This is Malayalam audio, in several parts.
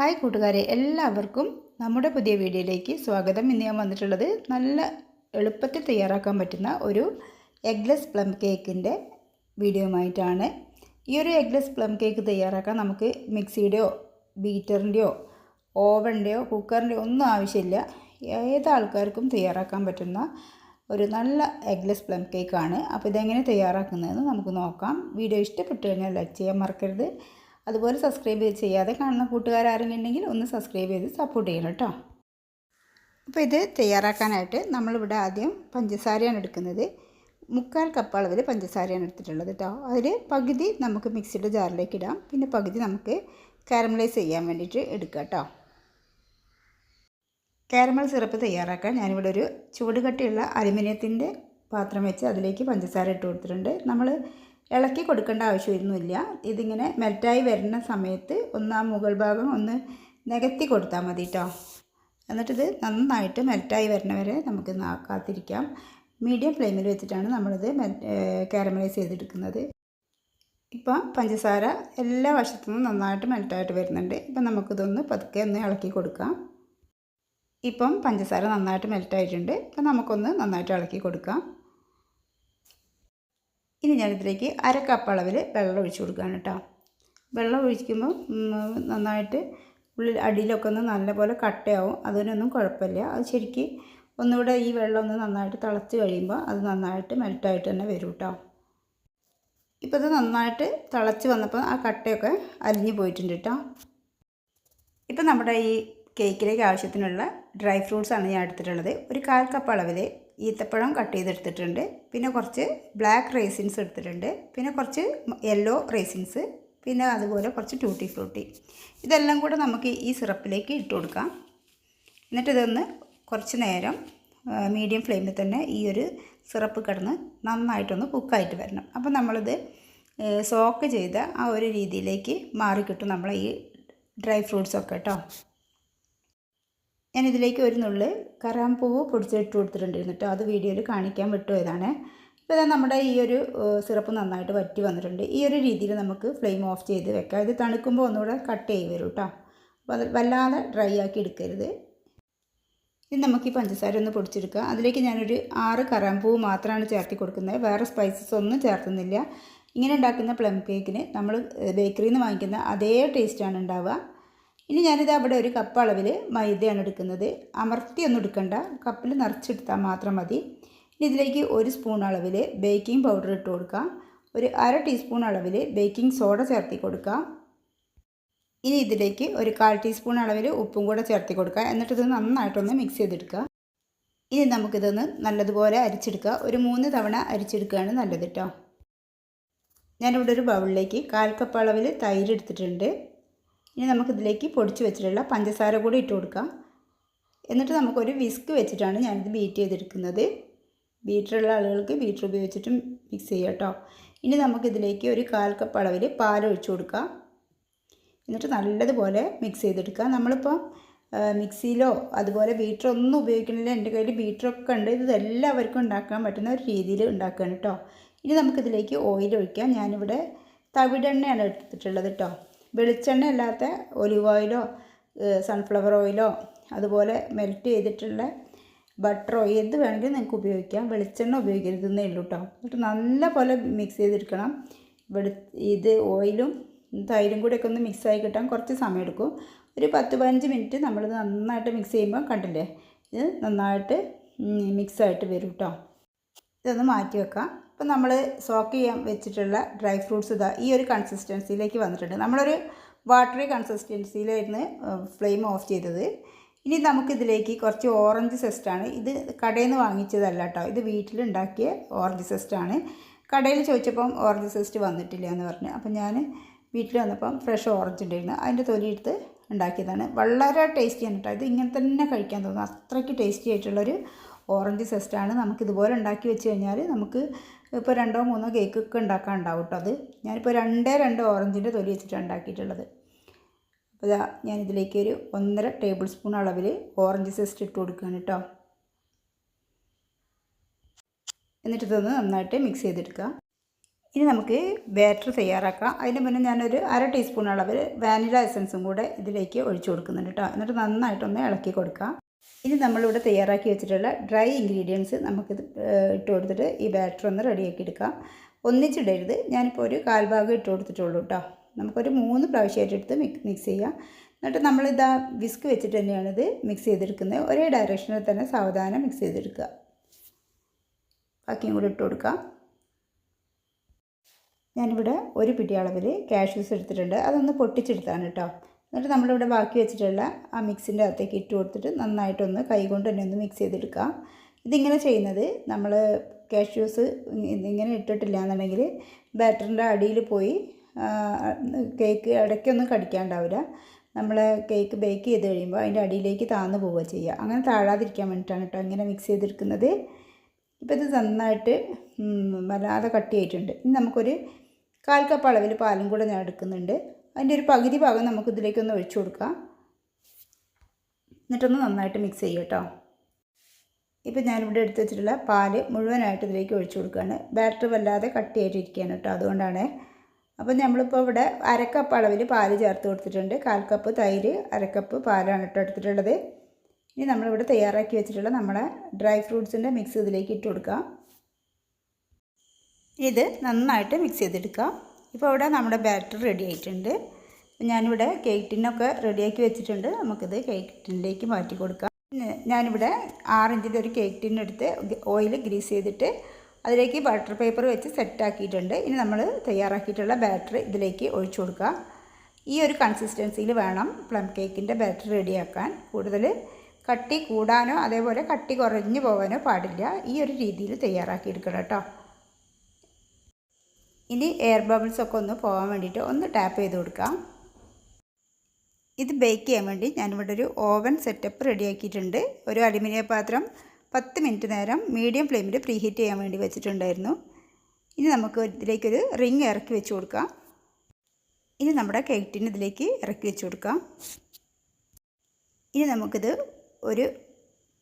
ഹായ് കൂട്ടുകാരെ എല്ലാവർക്കും നമ്മുടെ പുതിയ വീഡിയോയിലേക്ക് സ്വാഗതം. ഇന്ന് ഞാൻ വന്നിട്ടുള്ളത് നല്ല എളുപ്പത്തിൽ തയ്യാറാക്കാൻ പറ്റുന്ന ഒരു എഗ്ലെസ് പ്ലം കേക്കിന്റെ വീഡിയോയുമായിട്ടാണ്. ഈ ഒരു എഗ്ലെസ് പ്ലം കേക്ക് തയ്യാറാക്കാൻ നമുക്ക് മിക്സിയുടെയോ ബീറ്ററിന്റെയോ ഓവന്റെയോ കുക്കറിന്റെയോ ഒന്നും ആവശ്യമില്ല. ഏത് ആൾക്കാർക്കും തയ്യാറാക്കാൻ പറ്റുന്ന ഒരു നല്ല എഗ്ലെസ് പ്ലം കേക്കാണ് അപ്പോൾ ഇതെങ്ങനെ തയ്യാറാക്കുന്നതെന്ന് നമുക്ക് നോക്കാം. വീഡിയോ ഇഷ്ടപ്പെട്ടു കഴിഞ്ഞാൽ ലൈക്ക് ചെയ്യാൻ മറക്കരുത്. അതുപോലെ സബ്സ്ക്രൈബ് ചെയ്യാതെ കാണുന്ന കൂട്ടുകാരെങ്കിലും ഉണ്ടെങ്കിൽ ഒന്ന് സബ്സ്ക്രൈബ് ചെയ്ത് സപ്പോർട്ട് ചെയ്യണം കേട്ടോ അപ്പോൾ ഇത് തയ്യാറാക്കാനായിട്ട് നമ്മളിവിടെ ആദ്യം പഞ്ചസാരയാണ് എടുക്കുന്നത്. മുക്കാൽ കപ്പ് അളവിൽ പഞ്ചസാരയാണ് എടുത്തിട്ടുള്ളത് കേട്ടോ അതിൽ പകുതി നമുക്ക് മിക്സിയുടെ ജാറിലേക്ക് ഇടാം. പിന്നെ പകുതി നമുക്ക് കാരമലൈസ് ചെയ്യാൻ വേണ്ടിയിട്ട് എടുക്കാം കേട്ടോ കാരമൽ സിറപ്പ് തയ്യാറാക്കാൻ ഞാനിവിടെ ഒരു ചൂടുകട്ടിയുള്ള അലുമിനിയത്തിന്റെ പാത്രം വെച്ച് അതിലേക്ക് പഞ്ചസാര ഇട്ട് കൊടുത്തിട്ടുണ്ട്. നമ്മൾ ഇളക്കി കൊടുക്കേണ്ട ആവശ്യമൊന്നുമില്ല. ഇതിങ്ങനെ മെൽറ്റായി വരുന്ന സമയത്ത് ഒന്ന് ആ മുകൾ ഭാഗം ഒന്ന് നികത്തി കൊടുത്താൽ മതി കേട്ടോ എന്നിട്ടിത് നന്നായിട്ട് മെൽറ്റായി വരുന്നവരെ നമുക്ക് കാത്തിരിക്കാം. മീഡിയം ഫ്ലെയിമിൽ വെച്ചിട്ടാണ് നമ്മളിത് കാരമലൈസ് ചെയ്തെടുക്കുന്നത്. ഇപ്പോൾ പഞ്ചസാര എല്ലാ വശത്തുനിന്നും നന്നായിട്ട് മെൽറ്റായിട്ട് വരുന്നുണ്ട്. ഇപ്പം നമുക്കിതൊന്ന് പതുക്കെ ഒന്ന് ഇളക്കി കൊടുക്കാം. ഇപ്പം പഞ്ചസാര നന്നായിട്ട് മെൽറ്റായിട്ടുണ്ട്. ഇപ്പം നമുക്കൊന്ന് നന്നായിട്ട് ഇളക്കി കൊടുക്കാം. ഇനി ഞാനിതിലേക്ക് അര കപ്പ് അളവിൽ വെള്ളം ഒഴിച്ച് കൊടുക്കുകയാണ് കേട്ടോ. വെള്ളം ഒഴിക്കുമ്പോൾ നന്നായിട്ട് ഉള്ളിൽ അടിയിലൊക്കെ ഒന്ന് നല്ലപോലെ കട്ടയാവും. അതിനൊന്നും കുഴപ്പമില്ല. അത് ശരിക്ക് ഒന്നുകൂടെ ഈ വെള്ളം ഒന്ന് നന്നായിട്ട് തിളച്ച് കഴിയുമ്പോൾ അത് നന്നായിട്ട് മെൽറ്റായിട്ട് തന്നെ വരും കേട്ടോ. ഇപ്പോൾ ഇത് നന്നായിട്ട് തിളച്ച് വന്നപ്പോൾ ആ കട്ടയൊക്കെ അലിഞ്ഞു പോയിട്ടുണ്ട് കേട്ടോ. ഇപ്പം നമ്മുടെ ഈ കേക്കിലേക്ക് ആവശ്യത്തിനുള്ള ഡ്രൈ ഫ്രൂട്ട്സാണ് ഞാൻ എടുത്തിട്ടുള്ളത്. ഒരു കാൽ കപ്പ് അളവിൽ ഈത്തപ്പഴം കട്ട് ചെയ്തെടുത്തിട്ടുണ്ട്. പിന്നെ കുറച്ച് ബ്ലാക്ക് റേസിൻസ് എടുത്തിട്ടുണ്ട്. പിന്നെ കുറച്ച് യെല്ലോ റേസിൻസ് പിന്നെ അതുപോലെ കുറച്ച് ട്യൂട്ടി ഫ്രൂട്ടി ഇതെല്ലാം കൂടെ നമുക്ക് ഈ സിറപ്പിലേക്ക് ഇട്ട് കൊടുക്കാം. എന്നിട്ട് ഇതൊന്ന് കുറച്ച് നേരം മീഡിയം ഫ്ലെയിമിൽ തന്നെ ഈ ഒരു സിറപ്പ് കിടന്ന് നന്നായിട്ടൊന്ന് കുക്കായിട്ട് വരണം. അപ്പോൾ നമ്മളിത് സോക്ക് ചെയ്ത ആ ഒരു രീതിയിലേക്ക് മാറിക്കിട്ടും നമ്മളെ ഈ ഡ്രൈ ഫ്രൂട്ട്സൊക്കെ കേട്ടോ. ഞാനിതിലേക്ക് ഒരു നുള്ള് കറാമ്പൂവ് പൊടിച്ചിട്ട് കൊടുത്തിട്ടുണ്ടായിരുന്നു കേട്ടോ. അത് വീഡിയോയിൽ കാണിക്കാൻ വിട്ടുപോയതാണ്. ഇപ്പോൾ ഇതാ നമ്മുടെ ഈ ഒരു സിറപ്പ് നന്നായിട്ട് വറ്റി വന്നിട്ടുണ്ട്. ഈ ഒരു രീതിയിൽ നമുക്ക് ഫ്ലെയിം ഓഫ് ചെയ്ത് വെക്കാം. ഇത് തണുക്കുമ്പോൾ ഒന്നുകൂടെ കട്ട് ചെയ്ത് വരും കേട്ടോ. അപ്പോൾ അത് വല്ലാതെ ഡ്രൈ ആക്കി എടുക്കരുത്. ഇത് നമുക്ക് ഈ പഞ്ചസാര ഒന്ന് പൊടിച്ചെടുക്കാം. അതിലേക്ക് ഞാനൊരു ആറ് കറാമ്പൂവ് മാത്രമാണ് ചേർത്തി കൊടുക്കുന്നത്. വേറെ സ്പൈസസ് ഒന്നും ചേർത്തുന്നില്ല. ഇങ്ങനെ ഉണ്ടാക്കുന്ന പ്ലം കേക്കിന് നമ്മൾ ബേക്കറിയിൽ നിന്ന് വാങ്ങിക്കുന്ന അതേ ടേസ്റ്റാണ് ഉണ്ടാവുക. ഇനി ഞാനിത് അവിടെ ഒരു കപ്പ് അളവിൽ മൈദയാണ് എടുക്കുന്നത്. അമർത്തിയൊന്നും എടുക്കണ്ട. കപ്പിൽ നിറച്ചെടുത്താൽ മാത്രം മതി. ഇനി ഇതിലേക്ക് ഒരു സ്പൂൺ അളവിൽ ബേക്കിംഗ് പൗഡർ ഇട്ട് കൊടുക്കുക ഒരു അര ടീസ്പൂൺ അളവിൽ ബേക്കിംഗ് സോഡ ചേർത്തി കൊടുക്കുക ഇനി ഇതിലേക്ക് ഒരു കാൽ ടീസ്പൂൺ അളവിൽ ഉപ്പും കൂടെ ചേർത്തി കൊടുക്കുക എന്നിട്ട് ഇത് നന്നായിട്ടൊന്ന് മിക്സ് ചെയ്തെടുക്കുക ഇനി നമുക്കിതൊന്ന് നല്ലതുപോലെ അരിച്ചെടുക്കുക ഒരു മൂന്ന് തവണ അരിച്ചെടുക്കുകയാണ് നല്ലത് കേട്ടോ ഞാനിവിടെ ഒരു ബൗളിലേക്ക് കാൽ കപ്പ് അളവിൽ തൈര് എടുത്തിട്ടുണ്ട്. ഇനി നമുക്കിതിലേക്ക് പൊടിച്ച് വെച്ചിട്ടുള്ള പഞ്ചസാര കൂടി ഇട്ട് കൊടുക്കാം. എന്നിട്ട് നമുക്കൊരു വിസ്ക് വെച്ചിട്ടാണ് ഞാനിത് ബീറ്റ് ചെയ്തെടുക്കുന്നത്. ബീറ്ററുള്ള ആളുകൾക്ക് ബീറ്റർ ഉപയോഗിച്ചിട്ടും മിക്സ് ചെയ്യാം കേട്ടോ. ഇനി നമുക്കിതിലേക്ക് ഒരു കാൽ കപ്പ് അളവിൽ പാൽ ഒഴിച്ചു കൊടുക്കാം. എന്നിട്ട് നല്ലതുപോലെ മിക്സ് ചെയ്തെടുക്കുക നമ്മളിപ്പോൾ മിക്സിയിലോ അതുപോലെ ബീറ്റർ ഒന്നും ഉപയോഗിക്കണില്ല. എന്റെ കയ്യിൽ ബീറ്ററൊക്കെ ഉണ്ട്. ഇത് എല്ലാവർക്കും ഉണ്ടാക്കാൻ പറ്റുന്ന ഒരു രീതിയിൽ ഉണ്ടാക്കുകയാണ് കേട്ടോ. ഇനി നമുക്കിതിലേക്ക് ഓയിൽ ഒഴിക്കാം. ഞാനിവിടെ തവിടെണ്ണയാണ് എടുത്തിട്ടുള്ളത് കേട്ടോ. വെളിച്ചെണ്ണ അല്ലാത്ത ഒലിവ് ഓയിലോ സൺഫ്ലവർ ഓയിലോ അതുപോലെ മെൽറ്റ് ചെയ്തിട്ടുള്ള ബട്ടറോ എന്ത് വേണമെങ്കിലും നിങ്ങൾക്ക് ഉപയോഗിക്കാം. വെളിച്ചെണ്ണ ഉപയോഗിക്കരുതെന്നേ ഉള്ളൂ കേട്ടോ എന്നിട്ട് നല്ല പോലെ മിക്സ് ചെയ്തെടുക്കണം. വെളി ഇത് ഓയിലും തൈരും കൂടെ ഒക്കെ ഒന്ന് മിക്സായി കിട്ടാൻ കുറച്ച് സമയം എടുക്കും. ഒരു പത്ത് പതിനഞ്ച് മിനിറ്റ് നമ്മളിത് നന്നായിട്ട് മിക്സ് ചെയ്യുമ്പോൾ കണ്ടില്ലേ? ഇത് നന്നായിട്ട് മിക്സായിട്ട് വരും കേട്ടോ ഇതൊന്ന് മാറ്റി വെക്കാം. ഇപ്പം നമ്മൾ സോക്ക് ചെയ്യാൻ വെച്ചിട്ടുള്ള ഡ്രൈ ഫ്രൂട്ട്സ് ഇതാ ഈ ഒരു കൺസിസ്റ്റൻസിയിലേക്ക് വന്നിട്ടുണ്ട്. നമ്മളൊരു വാട്ടറി കൺസിസ്റ്റൻസിയിലായിരുന്നു ഫ്ലെയിം ഓഫ് ചെയ്തത്. ഇനി നമുക്കിതിലേക്ക് കുറച്ച് ഓറഞ്ച് സെസ്റ്റാണ് ഇത് കടയിൽ നിന്ന് വാങ്ങിച്ചതല്ല കേട്ടോ ഇത് വീട്ടിലുണ്ടാക്കിയ ഓറഞ്ച് സെസ്റ്റാണ് കടയിൽ ചോദിച്ചപ്പം ഓറഞ്ച് സെസ്റ്റ് വന്നിട്ടില്ല എന്ന് പറഞ്ഞു. അപ്പം ഞാൻ വീട്ടിൽ വന്നപ്പം ഫ്രഷ് ഓറഞ്ച് ഉണ്ടായിരുന്നു. അതിന്റെ തൊലി എടുത്ത് ഉണ്ടാക്കിയതാണ്. വളരെ ടേസ്റ്റിയാണ് കേട്ടോ ഇത് ഇങ്ങനെ തന്നെ കഴിക്കാൻ തോന്നുന്നു അത്രയ്ക്ക് ടേസ്റ്റി ആയിട്ടുള്ളൊരു ഓറഞ്ച് സെസ്റ്റാണ് നമുക്ക് ഇതുപോലെ ഉണ്ടാക്കി വെച്ച് കഴിഞ്ഞാൽ നമുക്ക് ഇപ്പോൾ രണ്ടോ മൂന്നോ കേക്കൊക്കെ ഉണ്ടാക്കാൻ ഉണ്ടാവും കേട്ടോ അത്. ഞാനിപ്പോൾ രണ്ടേ രണ്ട് ഓറഞ്ചിന്റെ തൊലി വെച്ചിട്ടാണ് ഉണ്ടാക്കിയിട്ടുള്ളത്. അപ്പോൾ ഇതാ ഞാനിതിലേക്ക് ഒരു ഒന്നര ടേബിൾ സ്പൂൺ അളവിൽ ഓറഞ്ച് സെസ്റ്റ് ഇട്ട് കൊടുക്കുകയാണ് കേട്ടോ. എന്നിട്ട് ഇതൊന്ന് നന്നായിട്ട് മിക്സ് ചെയ്തെടുക്കുക. ഇനി നമുക്ക് ബാറ്റർ തയ്യാറാക്കാം. അതിന് മുന്നേ ഞാനൊരു അര ടീസ്പൂൺ അളവിൽ വാനില എസൻസും കൂടെ ഇതിലേക്ക് ഒഴിച്ചു കൊടുക്കുന്നുണ്ട് കേട്ടോ. എന്നിട്ട് നന്നായിട്ടൊന്ന് ഇളക്കി കൊടുക്കാം ഇനി നമ്മളിവിടെ തയ്യാറാക്കി വെച്ചിട്ടുള്ള ഡ്രൈ ഇൻഗ്രീഡിയൻസ് നമുക്ക് ഇട്ട് കൊടുത്തിട്ട് ഈ ബാറ്റർ ഒന്ന് റെഡിയാക്കി എടുക്കാം. ഒന്നിച്ചിടരുത്. ഞാനിപ്പോൾ ഒരു കാൽഭാഗം ഇട്ട് കൊടുത്തിട്ടുള്ളൂ കേട്ടോ നമുക്കൊരു മൂന്ന് പ്രാവശ്യമായിട്ട് എടുത്ത് മിക്സ് ചെയ്യാം. എന്നിട്ട് നമ്മളിതാ വിസ്ക് വെച്ചിട്ട് തന്നെയാണിത് മിക്സ് ചെയ്തെടുക്കുന്നത്. ഒരേ ഡയറക്ഷനിൽ തന്നെ സാവധാനം മിക്സ് ചെയ്തെടുക്കുക. ബാക്കിയും കൂടി ഇട്ട് കൊടുക്കാം. ഞാനിവിടെ ഒരു പിടി അളവിൽ കാഷ്യൂസ് എടുത്തിട്ടുണ്ട്. അതൊന്ന് പൊട്ടിച്ചെടുത്താണ് കേട്ടോ എന്നിട്ട് നമ്മളിവിടെ ബാക്കി വെച്ചിട്ടുള്ള ആ മിക്സിന്റെ അകത്തേക്ക് ഇട്ട് കൊടുത്തിട്ട് നന്നായിട്ടൊന്ന് കൈകൊണ്ട് തന്നെ ഒന്ന് മിക്സ് ചെയ്തെടുക്കുക. ഇതിങ്ങനെ ചെയ്യുന്നത് നമ്മൾ കാഷ്യൂസ് ഇങ്ങനെ ഇട്ടിട്ടില്ല എന്നുണ്ടെങ്കിൽ ബാറ്ററിന്റെ അടിയിൽ പോയി കേക്ക് ഇടയ്ക്കൊന്നും കടിക്കാണ്ടാവില്ല. നമ്മൾ കേക്ക് ബേക്ക് ചെയ്ത് കഴിയുമ്പോൾ അതിന്റെ അടിയിലേക്ക് താന്ന് പോവുക ചെയ്യുക. അങ്ങനെ താഴാതിരിക്കാൻ വേണ്ടിയിട്ടാണ് കേട്ടോ ഇങ്ങനെ മിക്സ് ചെയ്തെടുക്കുന്നത്. ഇപ്പോൾ ഇത് നന്നായിട്ട് വല്ലാതെ കട്ടിയായിട്ടുണ്ട്. ഇനി നമുക്കൊരു കാൽ കപ്പ് അളവിൽ പാലും കൂടെ ഞാൻ എടുക്കുന്നുണ്ട്. അതിന്റെ ഒരു പകുതി ഭാഗം നമുക്ക് ഇതിലേക്കൊന്ന് ഒഴിച്ചു കൊടുക്കാം എന്നിട്ടൊന്ന് നന്നായിട്ട് മിക്സ് ചെയ്യുക കേട്ടോ. ഇപ്പോൾ ഞാനിവിടെ എടുത്ത് വെച്ചിട്ടുള്ള പാൽ മുഴുവനായിട്ട് ഇതിലേക്ക് ഒഴിച്ചു കൊടുക്കുകയാണ്. ബാറ്റർ വല്ലാതെ കട്ടിയായിട്ടിരിക്കുകയാണ് കേട്ടോ അതുകൊണ്ടാണ്. അപ്പോൾ നമ്മളിപ്പോൾ ഇവിടെ അരക്കപ്പ് അളവിൽ പാൽ ചേർത്ത് കൊടുത്തിട്ടുണ്ട്. കാൽ കപ്പ് തൈര് അരക്കപ്പ് പാലാണ് കേട്ടോ എടുത്തിട്ടുള്ളത്. ഇനി നമ്മളിവിടെ തയ്യാറാക്കി വെച്ചിട്ടുള്ള നമ്മുടെ ഡ്രൈ ഫ്രൂട്ട്സിന്റെ മിക്സ് ഇതിലേക്ക് ഇട്ട് കൊടുക്കാം. ഇത് നന്നായിട്ട് മിക്സ് ചെയ്തെടുക്കാം. ഇപ്പോൾ ഇവിടെ നമ്മുടെ ബാറ്റർ റെഡി ആയിട്ടുണ്ട്. ഞാനിവിടെ കേക്ക് ടിന്നൊക്കെ റെഡിയാക്കി വെച്ചിട്ടുണ്ട്. നമുക്കിത് കേക്ക് ടിന്നിലേക്ക് മാറ്റി കൊടുക്കാം. ഞാനിവിടെ ആറിഞ്ചിന്റെ ഒരു കേക്ക് ടിന്നെടുത്ത് ഓയിൽ ഗ്രീസ് ചെയ്തിട്ട് അതിലേക്ക് ബട്ടർ പേപ്പർ വെച്ച് സെറ്റാക്കിയിട്ടുണ്ട് ഇനി നമ്മൾ തയ്യാറാക്കിയിട്ടുള്ള ബാറ്റർ ഇതിലേക്ക് ഒഴിച്ചു കൊടുക്കുക. ഈ ഒരു കൺസിസ്റ്റൻസിയിൽ വേണം പ്ലം കേക്കിന്റെ ബാറ്റർ റെഡിയാക്കാൻ കൂടുതൽ കട്ടി കൂടാനോ അതേപോലെ കട്ടി കുറഞ്ഞു പോകാനോ പാടില്ല. ഈ ഒരു രീതിയിൽ തയ്യാറാക്കിയെടുക്കണം കേട്ടോ. ഇനി എയർ ബബിൾസ് ഒക്കെ ഒന്ന് പോകാൻ വേണ്ടിയിട്ട് ഒന്ന് ടാപ്പ് ചെയ്ത് കൊടുക്കാം ഇത് ബേക്ക് ചെയ്യാൻ വേണ്ടി ഞാനിവിടെ ഒരു ഓവൻ സെറ്റപ്പ് റെഡിയാക്കിയിട്ടുണ്ട് ഒരു അലുമിനിയം പാത്രം പത്ത് മിനിറ്റ് നേരം മീഡിയം ഫ്ലെയിമിൽ പ്രീഹീറ്റ് ചെയ്യാൻ വേണ്ടി വെച്ചിട്ടുണ്ടായിരുന്നു. ഇനി നമുക്ക് ഇതിലേക്കൊരു റിങ് ഇറക്കി വെച്ച് കൊടുക്കാം. ഇനി നമ്മുടെ കേക്കിന് ഇതിലേക്ക് ഇറക്കി വെച്ച് കൊടുക്കാം. ഇനി നമുക്കിത് ഒരു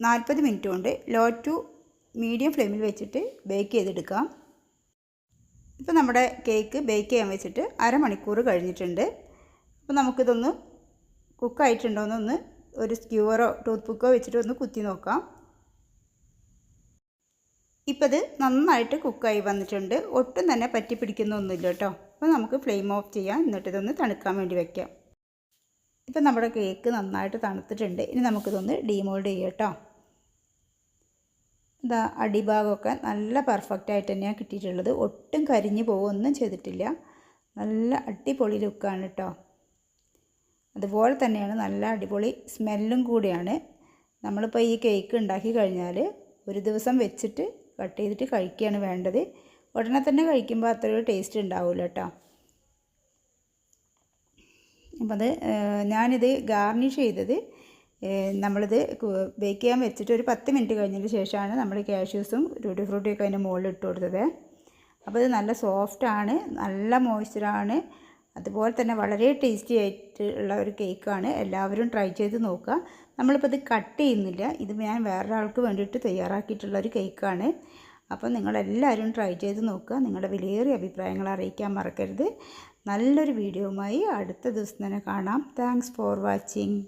നാൽപ്പത് മിനിറ്റ് കൊണ്ട് ലോ ടു മീഡിയം ഫ്ലെയിമിൽ വെച്ചിട്ട് ബേക്ക് ചെയ്തെടുക്കാം. ഇപ്പോൾ നമ്മുടെ കേക്ക് ബേക്ക് ചെയ്യാൻ വെച്ചിട്ട് അരമണിക്കൂർ കഴിഞ്ഞിട്ടുണ്ട്. അപ്പോൾ നമുക്കിതൊന്ന് കുക്കായിട്ടുണ്ടോ എന്നൊന്ന് ഒരു സ്ക്യൂവറോ ടൂത്ത് പിക്കോ വെച്ചിട്ട് ഒന്ന് കുത്തി നോക്കാം. ഇപ്പോൾ ഇത് നന്നായിട്ട് കുക്കായി വന്നിട്ടുണ്ട്. ഒട്ടും തന്നെ പറ്റി പിടിക്കുന്നൊന്നുമില്ല കേട്ടോ. അപ്പോൾ നമുക്ക് ഫ്ലെയിം ഓഫ് ചെയ്യാം. എന്നിട്ട് ഇതൊന്ന് തണുക്കാൻ വേണ്ടി വയ്ക്കാം ഇപ്പം നമ്മുടെ കേക്ക് നന്നായിട്ട് തണുത്തിട്ടുണ്ട്. ഇനി നമുക്കിതൊന്ന് ഡീമോൾഡ് ചെയ്യാം കേട്ടോ. ഇതാ അടിഭാഗമൊക്കെ നല്ല പെർഫെക്റ്റ് ആയിട്ട് തന്നെയാണ് കിട്ടിയിട്ടുള്ളത്. ഒട്ടും കരിഞ്ഞു പോവൊന്നും ചെയ്തിട്ടില്ല. നല്ല അടിപൊളി ലുക്കാണ് കേട്ടോ അതുപോലെ തന്നെയാണ് നല്ല അടിപൊളി സ്മെല്ലും കൂടിയാണ്. നമ്മളിപ്പോൾ ഈ കേക്ക് ഉണ്ടാക്കി കഴിഞ്ഞാൽ ഒരു ദിവസം വെച്ചിട്ട് കട്ട് ചെയ്തിട്ട് കഴിക്കുകയാണ് വേണ്ടത്. ഉടനെ തന്നെ കഴിക്കുമ്പോൾ അത്ര ഒരു ടേസ്റ്റ് ഉണ്ടാവില്ല കേട്ടോ അപ്പം അത് ഞാനിത് ഗാർണിഷ് ചെയ്തത് നമ്മളിത് ബേക്ക് ചെയ്യാൻ വെച്ചിട്ട് ഒരു പത്ത് മിനിറ്റ് കഴിഞ്ഞതിന് ശേഷമാണ് നമ്മൾ കാഷ്യൂസും ടൂട്ടി ഫ്രൂട്ടിയൊക്കെ അതിന്റെ മുകളിൽ ഇട്ട് കൊടുത്തത്. അപ്പോൾ ഇത് നല്ല സോഫ്റ്റാണ് നല്ല മോയ്സ്ചറാണ് അതുപോലെ തന്നെ വളരെ ടേസ്റ്റി ആയിട്ടുള്ള ഒരു കേക്കാണ് എല്ലാവരും ട്രൈ ചെയ്ത് നോക്കുക. നമ്മളിപ്പോൾ ഇത് കട്ട് ചെയ്യുന്നില്ല. ഇത് ഞാൻ വേറൊരാൾക്ക് വേണ്ടിയിട്ട് തയ്യാറാക്കിയിട്ടുള്ള ഒരു കേക്കാണ് അപ്പോൾ നിങ്ങളെല്ലാവരും ട്രൈ ചെയ്ത് നോക്കുക. നിങ്ങളുടെ വിലയേറിയ അഭിപ്രായങ്ങൾ അറിയിക്കാൻ മറക്കരുത്. നല്ലൊരു വീഡിയോയുമായി അടുത്ത ദിവസം തന്നെ കാണാം. Thanks for watching